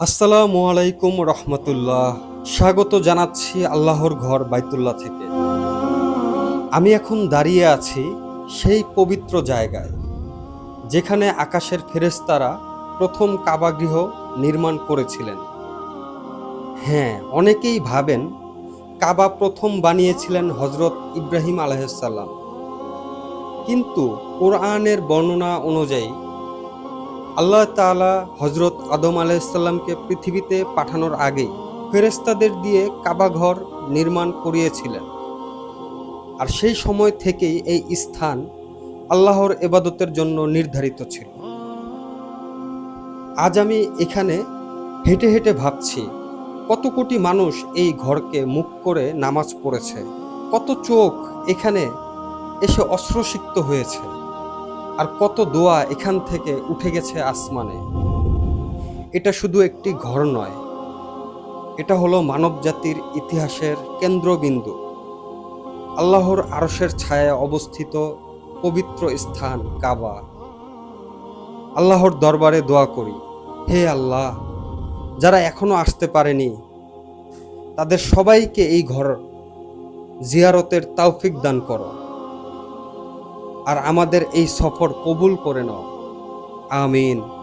আসসালামু আলাইকুম রহমতুল্লাহ। স্বাগত জানাচ্ছি আল্লাহর ঘর বাইতুল্লাহ থেকে। আমি এখন দাঁড়িয়ে আছি সেই পবিত্র জায়গায়, যেখানে আকাশের ফেরেস্তারা প্রথম কাবাগৃহ নির্মাণ করেছিলেন। হ্যাঁ অনেকেই ভাবেন কাবা প্রথম বানিয়েছিলেন হজরত ইব্রাহিম আলহাম কিন্তু কোরআনের বর্ণনা অনুযায়ী আল্লাহ তাআলা হজরত আদম আলাইসাল্লামকে পৃথিবীতে পাঠানোর আগেই ফেরেস্তাদের দিয়ে কাবাঘর নির্মাণ করিয়েছিলেন। আর সেই সময় থেকেই এই স্থান আল্লাহর এবাদতের জন্য নির্ধারিত ছিল। আজ আমি এখানে হেঁটে হেঁটে ভাবছি, কত কোটি মানুষ এই ঘরকে মুখ করে নামাজ পড়েছে, কত চোখ এখানে এসে অশ্রুসিক্ত হয়েছে। আর কত দোয়া এখান থেকে উঠে গেছে আসমানে। এটা শুধু একটি ঘর নয়, এটা হলো মানব জাতির ইতিহাসের কেন্দ্রবিন্দু। আল্লাহর আরশের ছায়ায় অবস্থিত পবিত্র স্থান কাবা। আল্লাহর দরবারে দোয়া করি, হে আল্লাহ, যারা এখনও আসতে পারেনি, তাদের সবাইকে এই ঘর জিয়ারতের তাওফিক দান করো। আর আমাদের এই সফর কবুল করে নাও। আমিন।